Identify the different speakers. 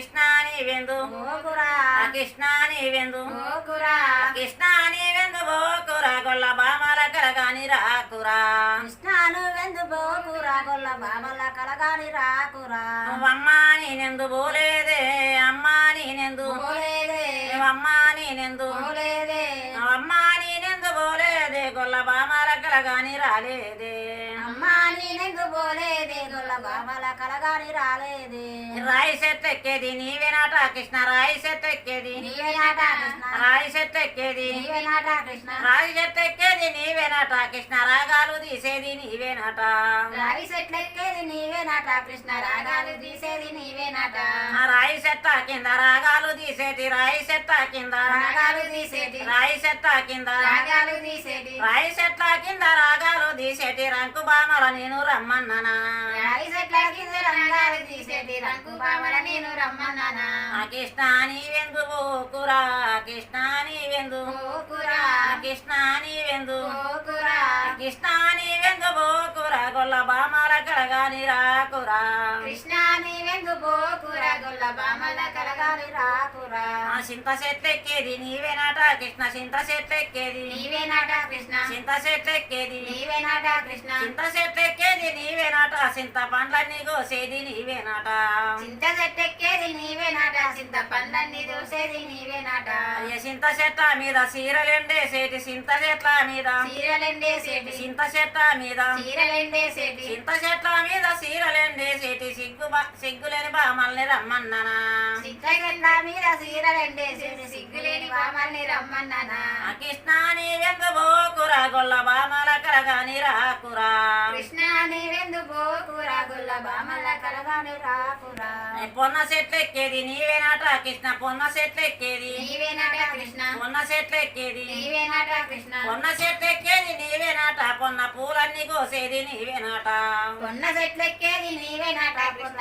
Speaker 1: కృష్ణ నీవెందు
Speaker 2: గోకురా.
Speaker 1: కృష్ణ నీవెందు
Speaker 2: గోకురా.
Speaker 1: కృష్ణ నీవెందు బోకురా గొల్ల బామల కలగాని రాకురా.
Speaker 2: కృష్ణాను వెందు గోకురా గొల్ల బాబల కలగాని రాకురా.
Speaker 1: నువ్వమ్మా నేనెందు పోలేదే అమ్మా నేనెందు
Speaker 2: పోలేదే
Speaker 1: నువ్వమ్మా నేనెందు
Speaker 2: పోలేదే
Speaker 1: అమ్మా నేనెందు పోలేదే గొల్ల బామల కలగాని రాలేదే.
Speaker 2: అమ్మా నేనెందు పోలేదే కలగాని రాలేదే.
Speaker 1: రాయి చెట్టెక్కేది నీవేనాట కృష్ణ రాయి చెట్టెక్కేది
Speaker 2: నీవేనాట కృష్ణ.
Speaker 1: రాయి చెట్టెక్కేది
Speaker 2: నీవేనాట కృష్ణ.
Speaker 1: రాయి చెట్టెక్కేది నీవేనాట కృష్ణ. రాగాలు తీసేది నీవేనాట
Speaker 2: రావి చెట్లెక్కేది నీవేనాట కృష్ణ. రాగాలు తీసేది నీవేనాట
Speaker 1: ఆ రాయి చెట్ట కింద రాగాలు తీసేటి రాయి చెట్ట కింద.
Speaker 2: రాగాలు తీసేది.
Speaker 1: రాయి చెట్ట కింద.
Speaker 2: రాగాలు తీసేది.
Speaker 1: రాయి చెట్ల కింద రాగాలు తీసేటి రంకు బామల నేను రమ్మన్నానా?
Speaker 2: రావి చెట్ల కింద రంగాలు తీసేది రంగు బామల నేను రమ్మన్నానా
Speaker 1: ఆ కృష్ణ నీవెందు పోకురా కృష్ణ నీవెందు
Speaker 2: గోకురా
Speaker 1: కృష్ణ నీవెందు
Speaker 2: గోకురా
Speaker 1: కృష్ణ నీవెందు పోకురా గొల్ల బామల కడగాని రాకురా?
Speaker 2: కృష్ణ నీవెందు గోకురా గొల్ల బామల కలగాలి రాకురా
Speaker 1: ఆ చింత చెట్టెక్కేది నీవేనాట కృష్ణ చింత చెట్టెక్కేది
Speaker 2: నీవేనాట కృష్ణ.
Speaker 1: చింత చెట్టెక్కేది
Speaker 2: నీవేనాట కృష్ణ.
Speaker 1: చింత చెట్టెక్కేది నీవేనాట చింత పండ్లన్నీ కోసేది నీవేనాట
Speaker 2: చింత చెట్టెక్కేది నీవేనాట చింత పండ్లన్నీ దోసేది నీవేనాట
Speaker 1: అయ్య చింత చెట్ల మీద చీరలెండేసేటి చింత చెట్ల మీద
Speaker 2: చీరలెండేసేటి
Speaker 1: చింత చెట్ల మీద
Speaker 2: చీరలెండేసేటి
Speaker 1: చింత చెట్ల మీద చీరలెండేసేటి సిగ్గు బా- సిగ్గులేని బామల్ని రమ్మన్ననా?
Speaker 2: మీద చీరలెండేసేటి సిగ్గులేని బామల్ని రమ్మన్నానా?
Speaker 1: కృష్ణ బోకురా గొల్ల బామల కలగాని రాకురా.
Speaker 2: కృష్ణ గొల్ల బామల కలగాని రాకురా.
Speaker 1: పొన్న చెట్లు ఎక్కేది నీవేనాట కృష్ణ పొన్న చెట్లు ఎక్కేది
Speaker 2: నీవేనాట కృష్ణ.
Speaker 1: పొన్న చెట్లు ఎక్కేది
Speaker 2: నీవేనాట కృష్ణ.
Speaker 1: పొన్న ఎక్కేది నీవేనాట పొన్న పూలన్నీ కోసేది? నీవేనాట
Speaker 2: కొన్న చెట్లెక్కేది నీవేనాట కృష్ణ.